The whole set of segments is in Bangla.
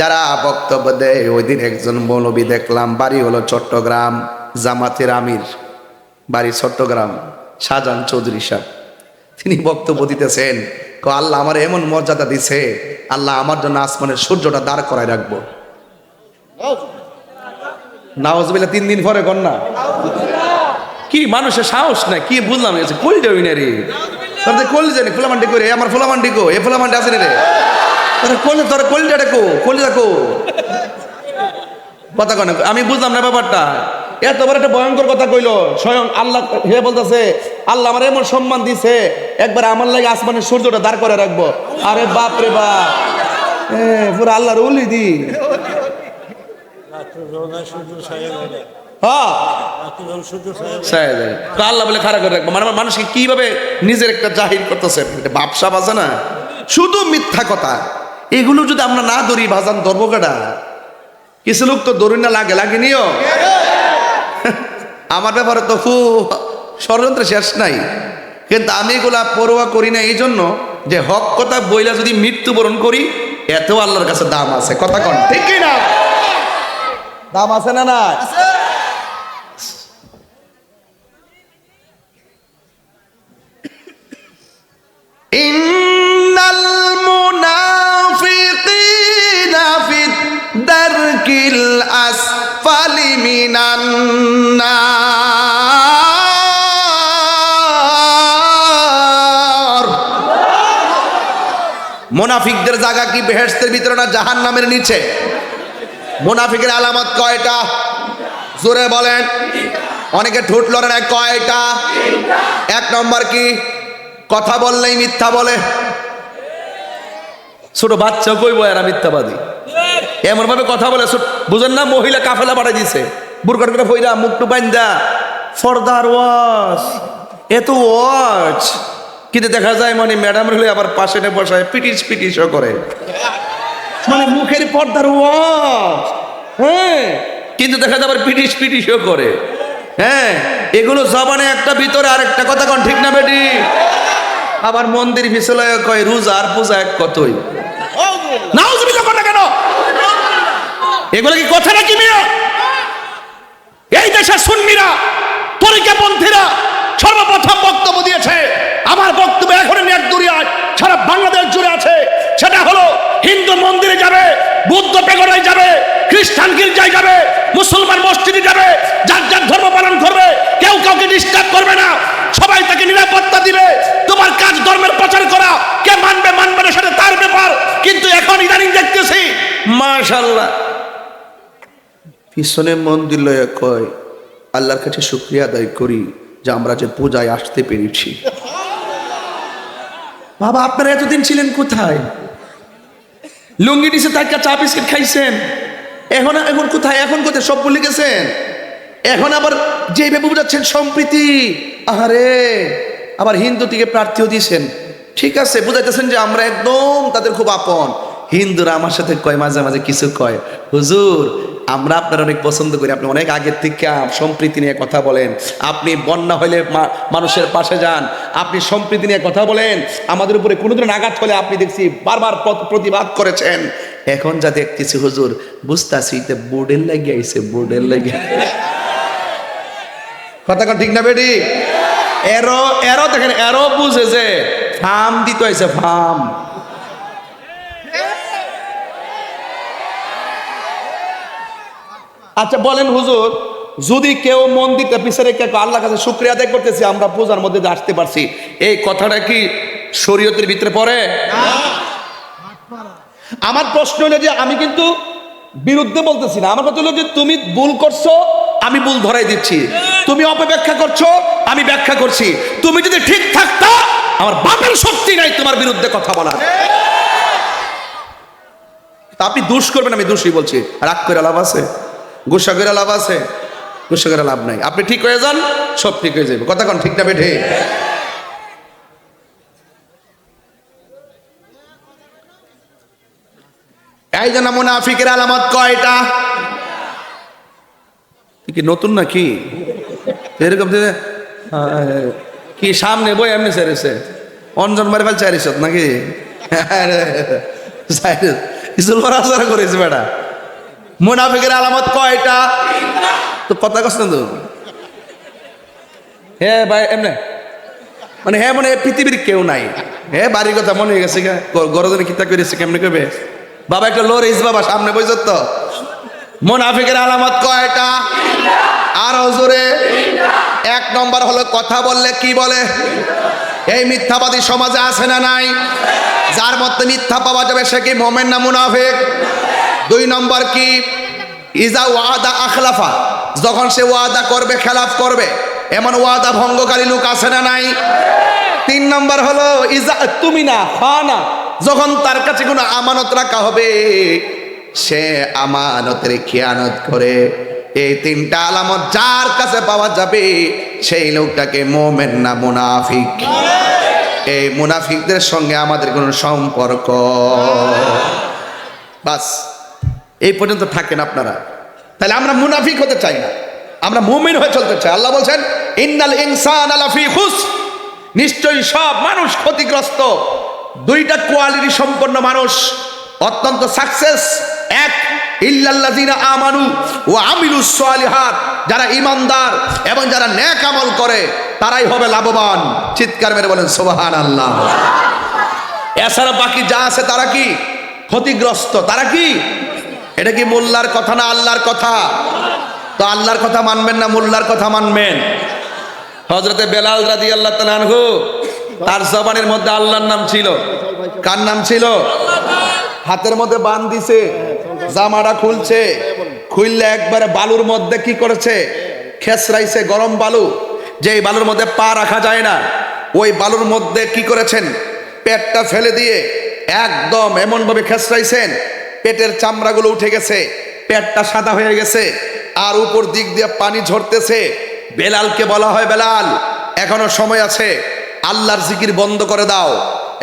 যারা বক্তব্য দেয়, ওই দিন একজন মৌলবী দেখলাম, বাড়ি হলো চট্টগ্রাম, জামাতের আমির। বাড়ি চট্টগ্রাম, শাহজাহান চৌধুরী সাহেব। তিনি বক্তব্য দিতেছেন আল্লাহ আমার এমন মর্যাদা দিছে, আল্লাহ আমার জন্য আসমানের সূর্যটা দাঁড় করায় রাখব। নাওজবিল্লা তিন দিন পরে কন্যা কি মানুষের সাহস না কি বুঝলাম কল যাবি না রে কল ফুলামান্ডি করে আমার ফুলামান্ডি কো এ ফুলামান্ডি আছে রে? তোর কল তোর কলটা ডাকো কল কথা কন আমি বুঝলাম না ব্যাপারটা। এত বড় একটা ভয়ঙ্কর কথা কইলো। স্বয়ং আল্লাহ হে বলতেছে, আল্লাহ আমার এমন সম্মান দিছে, একবার আমার লাগে আসমানের সূর্যটা দাঁড় করে রাখব। আরে বাপ রে বাপ। পুরো আল্লাহর উলি দি। হ্যাঁ। আল্লাহ বলে খারাপ করে রাখব। মানে মানুষকে কীভাবে নিজের একটা জাহির করতেছে? বাপসাপ আছে না? শুধু মিথ্যা কথা। এগুলো যদি আমরা না ধরি ভাজান ধরবো কেটা কিছু লোক তো দরুন না, লাগে লাগে নিও। আমার ব্যাপারে তো ফু ষড়যন্ত্র শেষ নাই। কিন্তু আমি এগুলা পরোয়া করি না, এই জন্য যে হক কথা বইলা যদি মৃত্যুবরণ করি এত আল্লাহর কাছে দাম আছে। কথা কন, ঠিক না দাম আছে না না মোনাফিকদের জায়গা কি বেহেস্তের ভিতরে না জাহান নামের নিচে? মোনাফিকের আলামত কয়টা? জোরে বলেন। অনেকে ঠোঁট লড়ে না কয়টা? এক নম্বর কি? কথা বললেই মিথ্যা বলে। ছোট বাচ্চা কইব এরা মিথ্যাবাদী। এমন ভাবে কথা বলে বুঝেন না, মহিলা কাফেলা পাঠাই দিছে। বুরকাট করে ফইরা মুখটু বাইন্দা ফর্দার ওয়াশ এত ওয়াচ কিন্তু দেখা যায় মানে ম্যাডাম হলে আবার পাশে বসায় পিটিস পিটিসও করে। মানে মুখের পর্দার ওয়াচ হ্যাঁ? কিন্তু দেখা যায় আবার পিটিস পিটিসও করে। হ্যাঁ এগুলো জবানে একটা, ভিতরে আরেকটা কথা কন, ঠিক না বেটি? আবার মন্দির পিছলে কয়, রোজা আর পূজা এক কতই? কেন? এগুলো কি কথা নাকি মিয়া? এই দেশের সুন্নিরা, তরিকাপন্থীরা সর্বপ্রথম বক্তব্য দিয়েছে। আমার বক্তব্য এখন এক দুরিয়ায় সারা বাংলাদেশ জুড়ে আছে। সেটা হলো, হিন্দু মন্দিরে যাবে, বুদ্ধ পেগড়ায় যাবে, খ্রিস্টান গির্জায় যাবে, মুসলমান মসজিদে যাবে, যার যার ধর্ম পালন করবে, কেউ কাউকে ডিস্টার্ব করবে না। সবাই তাকে নিরাপত্তা দিবে। তোমার কাজ ধর্মের প্রচার করা। কে মানবে মানবে না সেটা তার ব্যাপার। কিন্তু এখন ইদানিং দেখতেছি মাশাল্লাহ পিছনে মন্দির লয়ে কয়, আল্লাহর কাছে শুক্রিয়া আদায় করি যে আমরা যে পূজায় আসতে পেরেছি। বাবা, আপনারা এতদিন ছিলেন কোথায়? লুঙ্গি ডিসে তার চা, বিস্কিট খাইছেন। এখন এখন কোথায়? এখন কোথায়? সব ভুলে গেছেন? এখন আবার যেভাবে বুঝাচ্ছেন, সম্প্রীতি। আহারে, আবার হিন্দু থেকে প্রার্থীও দিয়েছেন। ঠিক আছে, বুঝাইতেছেন যে আমরা একদম তাদের খুব আপন। হিন্দুরা আমার সাথে কয়, মাঝে মাঝে কিছু কয়। হুজুর আমরা আপনার অনেক পছন্দ করি, আপনি অনেক আগের থেকে সম্প্রীতি নিয়ে কথা বলেন। আপনি বন্যা হলে মানুষের পাশে যান। আপনি সম্প্রীতি নিয়ে কথা বলেন। আমাদের উপরে কোনো দিন আঘাত হলে আপনি দেখছি বারবার প্রত- প্রতিবাদ করেছেন। এখন যা দেখতেছি হুজুর, বুঝতেছি এটা বোর্ডের লাগে আইছে, বোর্ডের লাগে কথা ঠিক না বেটি? এরো এরো দেখেন, এরো বুঝেছে ফার্ম দিতে হয়েছে ফার্ম আচ্ছা বলেন হুজুর, যদি কেউ মন্দিরটা পিছিয়ে রেখে আল্লাহ কাছে শুক্রিয়া আদায় করতেছি, আমরা পূজার মধ্যে আসতে পারছি। এই কথাটা কি শরীয়তের ভিতরে পড়ে? আমার প্রশ্ন হলো যে আমি কিন্তু বিরুদ্ধে বলতেছি না। আমার কথা হলো যে তুমি ভুল করছ, আমি ভুল ধরাই দিচ্ছি। তুমি অপব্যাখ্যা করছ, আমি ব্যাখ্যা করছি। তুমি যদি ঠিক থাকতা, আমার বাপের শক্তি নাই তোমার বিরুদ্ধে কথা বলার। তা আপনি দোষ করবেন, আমি দোষই বলছি। রাগ করে লাভ আছে? গুসা করে লাভ আছে? গুসা লাভ নাই। আপনি ঠিক হয়ে যান, সব ঠিক হয়ে যাবে। কথা কন, ঠিক না বেঠে? এই জন্য মুনাফিকের আলামত কয়টা? কি নতুন নাকি? এরকম কি সামনে বই এমনি সেরেছে অঞ্জন মারে ফেল চারিস নাকি? কিছু লড়াচড়া করেছে বেটা। মুনাফিকের আলামত কয়টা? তো কথা কস না তো। হ্যাঁ ভাই, এমনি। মানে হ্যাঁ মানে পৃথিবীর কেউ নাই। হ্যাঁ বাড়ির কথা মনে হয়ে গেছে গরজনে কিতা করেছে কেমনে কবে বাবা, একটা লড়িস বাবা, সামনে বইছ তো। মুনাফিকের আলামত কয়টা? আর জোরে। এক নম্বর হলো কথা বললে কি বলে? এই মিথ্যাবাদী সমাজে আছে না নাই? যার মধ্যে মিথ্যা পাওয়া যাবে সে কি মোমেন না মুনাফিক? দুই নম্বর কি? ইজা ওয়াদা আখলাফা, যখন সে ওয়াদা করবে, খেলাফ করবে, এমন ওয়াদা ভঙ্গকারী লোক আছে না নাই? তিন নম্বর হলো, ইজা তুমি না না যখন তার কাছে কোনো আমানত রাখা হবে, সে আমানতের খেয়ানত করে। এই তিনটা আলামত যার কাছে পাওয়া যাবে, সেই লোকটাকে মোমেন না মুনাফিক। এই মুনাফিকদের সঙ্গে আমাদের কোনো সম্পর্ক। বাস। এই পর্যন্ত থাকেন আপনারা। তাহলে আমরা মুনাফিক হতে চাই না। আমরা মুমিন হয়ে চলতে চাই। আল্লাহ বলছেন, ইন্নাল ইনসান আলাফি খুস। নিশ্চয়ই সব মানুষ ক্ষতিগ্রস্ত। দুইটা কোয়ালিটি সম্পন্ন মানুষ। অত্যন্ত সাকসেস এক, ইল্লাল্লাযিনা আমানু ও আমিলুস যারা ইমানদার এবং যারা নেক আমল করে, তারাই হবে লাভবান। চিৎকার মেরে বলেন, সুবহানাল্লাহ। এছাড়া বাকি যা আছে, তারা কি? ক্ষতিগ্রস্ত। তারা কি? এটা কি মোল্লার কথা না আল্লাহর কথা? তো আল্লাহর কথা মানবেন না মোল্লার কথা মানবেন? হজরতে বেলাল রাদি আল্লাহ তালানহু তার জবানের মধ্যে আল্লাহর নাম ছিল। কার নাম ছিল? হাতের মধ্যে বান দিছে, জামাটা খুলছে, খুললে একবারে বালুর মধ্যে কি করেছে? খেসরাইছে গরম বালু। যে বালুর মধ্যে পা রাখা যায় না, ওই বালুর মধ্যে কি করেছেন? পেটটা ফেলে দিয়ে একদম এমনভাবে খেসরাইছেন। পেটের চামড়াগুলো উঠে গেছে, পেটটা সাদা হয়ে গেছে, আর উপর দিক দিয়ে পানি ঝরতেছে। বেলালকে বলা হয়, বেলাল, এখনও সময় আছে, আল্লাহর জিকির বন্ধ করে দাও।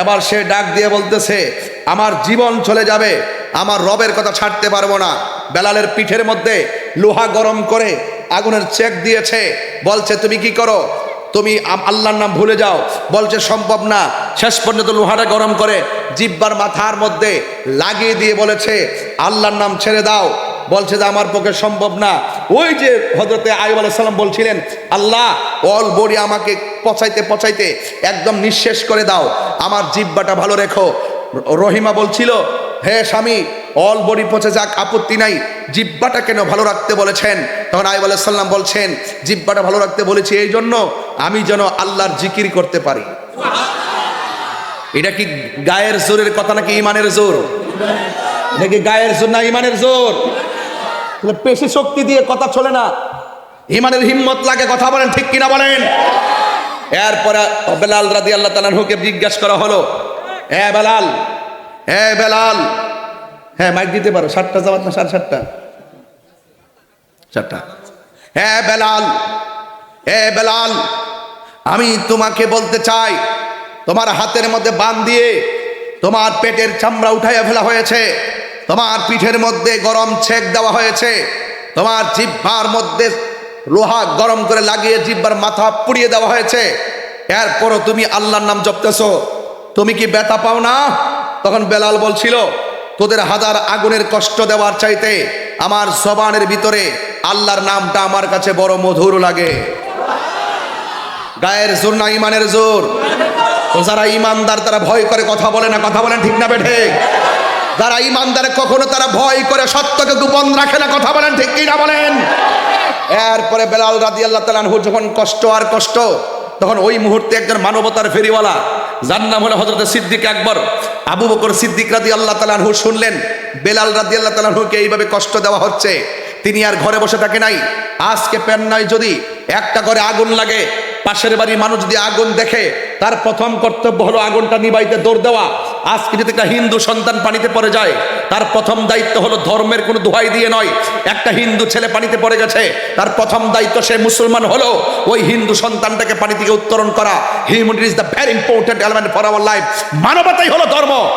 এবার সে ডাক দিয়ে বলতেছে, আমার জীবন চলে যাবে, আমার রবের কথা ছাড়তে পারব না। বেলালের পিঠের মধ্যে লোহা গরম করে আগুনের চেক দিয়েছে, বলছে, তুমি কি করো? তুমি আল্লাহর নাম ভুলে যাও। বলছে সম্ভব না। শেষ পর্যন্ত লোহাটা গরম করে জিব্বার মাথার মধ্যে লাগিয়ে দিয়ে বলেছে, আল্লাহর নাম ছেড়ে দাও। বলছে যে, আমার পক্ষে সম্ভব না। ওই যে হজরতে আয়ুব আলাইসাল্লাম বলছিলেন, আল্লাহ, অল বডি আমাকে পচাইতে পচাইতে একদম নিঃশেষ করে দাও। আমার জিব্বাটা ভালো রেখো। রহিমা বলছিল হে স্বামী, অল বডি পচে যাক, আপত্তি নাই। জিব্বাটা কেন ভালো রাখতে বলেছেন? তখন আইব সাল্লাম বলছেন, জিব্বাটা ভালো রাখতে বলেছি এই জন্য আমি যেন আল্লাহর জিকির করতে পারি। এটা কি গায়ের জোরের কথা নাকি ইমানের জোর? নাকি গায়ের জোর না ইমানের জোর? পেশি শক্তি দিয়ে কথা চলে না। ইমানের হিম্মত লাগে কথা বলেন, ঠিক কিনা বলেন? এরপরে বেলাল রাদি আল্লাহ তালাহুকে জিজ্ঞাসা করা হলো হ্যাঁ বেলাল হ্যাঁ বেলাল। হ্যাঁ মাইক দিতে পারো। সাতটা যাওয়াত না সাড়ে সাতটা? সাতটা। হ্যাঁ বেলাল হ্যাঁ বেলাল আমি তোমাকে বলতে চাই তোমার হাতের মধ্যে বান দিয়ে তোমার পেটের চামড়া উঠাইয়া ফেলা হয়েছে তোমার পিঠের মধ্যে গরম ছেক দেওয়া হয়েছে তোমার জিব্বার মধ্যে লোহা গরম করে লাগিয়ে জিব্বার মাথা পুড়িয়ে দেওয়া হয়েছে এরপরও তুমি আল্লাহর নাম জপতেছো তুমি কি ব্যথা পাও না? তখন বেলাল বলছিল, তোদের হাজার আগুনের কষ্ট দেওয়ার চাইতে আমার জবানের ভিতরে আল্লাহর নামটা আমার কাছে বড় মধুর লাগে। গায়ের জোর না ইমানের জোর? তো যারা ইমানদার, তারা ভয় করে কথা বলে না, কথা বলেন ঠিক না বেঠে? যারা ইমানদার, কখনো তারা ভয় করে সত্যকে গোপন রাখে না, কথা বলেন ঠিক কি না বলেন? এরপরে বেলাল রাদি আল্লাহ তালানহু যখন কষ্ট আর কষ্ট, তখন ওই মুহূর্তে একজন মানবতার ফেরিওয়ালা যার নাম হলো হজরত সিদ্দিক আকবর। আবু বকর সিদ্দিক রাদি আল্লাহ তালাহু শুনলেন, বেলাল রাদি আল্লাহ তালাহুকে এইভাবে কষ্ট দেওয়া হচ্ছে, তিনি আর ঘরে বসে থাকে নাই। আজকে প্যান নয় যদি, একটা ঘরে আগুন লাগে, পাশের বাড়ির মানুষ যদি আগুন দেখে, তার প্রথম কর্তব্য হলো আগুনটা নিবাইতে দৌড় দেওয়া। আজকে যদি একটা হিন্দু সন্তান পানিতে পড়ে যায়, তার প্রথম দায়িত্ব হলো ধর্মের কোনো দোহাই দিয়ে নয়। একটা হিন্দু ছেলে পানিতে পড়ে গেছে, তার প্রথম দায়িত্ব সে মুসলমান হলো। ওই হিন্দু সন্তানটাকে পানি থেকে উত্তরণ করা human is the very important element for our life. মানবতাই হলো ধর্ম।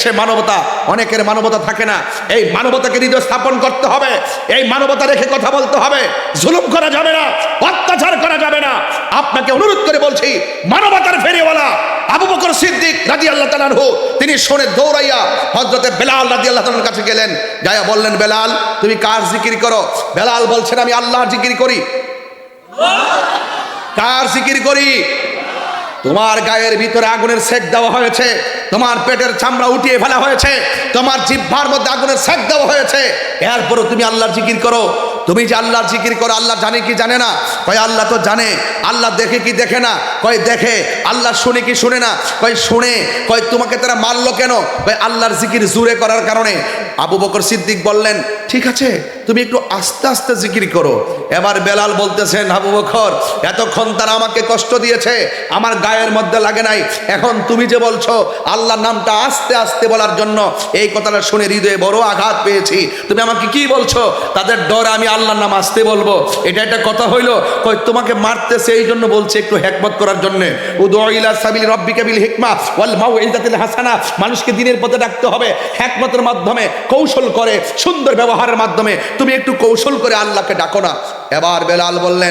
দেশে মানবতা, অনেকের মানবতা থাকে না। এই মানবতাকে হৃদয় স্থাপন করতে হবে। এই মানবতা রেখে কথা বলতে হবে। জুলুম করা যাবে না, অত্যাচার করা যাবে না। আপনাকে অনুরোধ করে বলছি, মানবতার ফেরিওয়ালা আবু বকর সিদ্দিক রাজি আল্লাহ তালানহু তিনি শোনে দৌড়াইয়া হজরতে বেলাল রাজি আল্লাহ তালার কাছে গেলেন। গায়া বললেন, বেলাল, তুমি কার জিকির করো? বেলাল বলছেন, আমি আল্লাহর জিকির করি। কার জিকির করি? তোমার গায়ের ভিতরে আগুনের সেক দেওয়া হয়েছে। তোমার পেটের চামড়া উঠিয়ে ফেলা হয়েছে, তোমার জিহ্বার মধ্যে আগুনের সেক দেওয়া হয়েছে। এরপরও তুমি আল্লাহর জিকির করো তুমি যে আল্লাহর জিকির করো, আল্লাহ জানে কি জানে না? কয়, আল্লাহ তো জানে। আল্লাহ দেখে কি দেখে না? কয়, দেখে। আল্লাহ শুনে কি শুনে না? কয়, শুনে। কয়, তোমাকে তারা মারলো কেন? কয়, আল্লাহর জিকির জুড়ে করার কারণে। আবু বকর সিদ্দিক বললেন, ঠিক আছে, তুমি একটু আস্তে আস্তে জিকির করো। এবার বেলাল বলতেছেন, আবু বকর, এতক্ষণ তারা আমাকে কষ্ট দিয়েছে, আমার গায়ের মধ্যে লাগে নাই। এখন তুমি যে বলছো আল্লাহর নামটা আস্তে আস্তে বলার জন্য এই কথাটা শুনে হৃদয়ে বড় আঘাত পেয়েছি। তুমি আমাকে কি বলছো? তাদের ডর আমি আল্লাহর নাম আসতে বলব? এটা একটা কথা হইল কই তোমাকে মারতেছে এই জন্য বলছে একটু হেকমত করার জন্য। উদয়িলা সাবিল রব্বি কাবিল হিকমা ওয়াল মাউইজাতিল হাসানা। মানুষকে দিনের পথে ডাকতে হবে, হেকমতের মাধ্যমে কৌশল করে, সুন্দর ব্যবহারের মাধ্যমে। তুমি একটু কৌশল করে আল্লাহকে ডাকো না। এবার বেলাল বললেন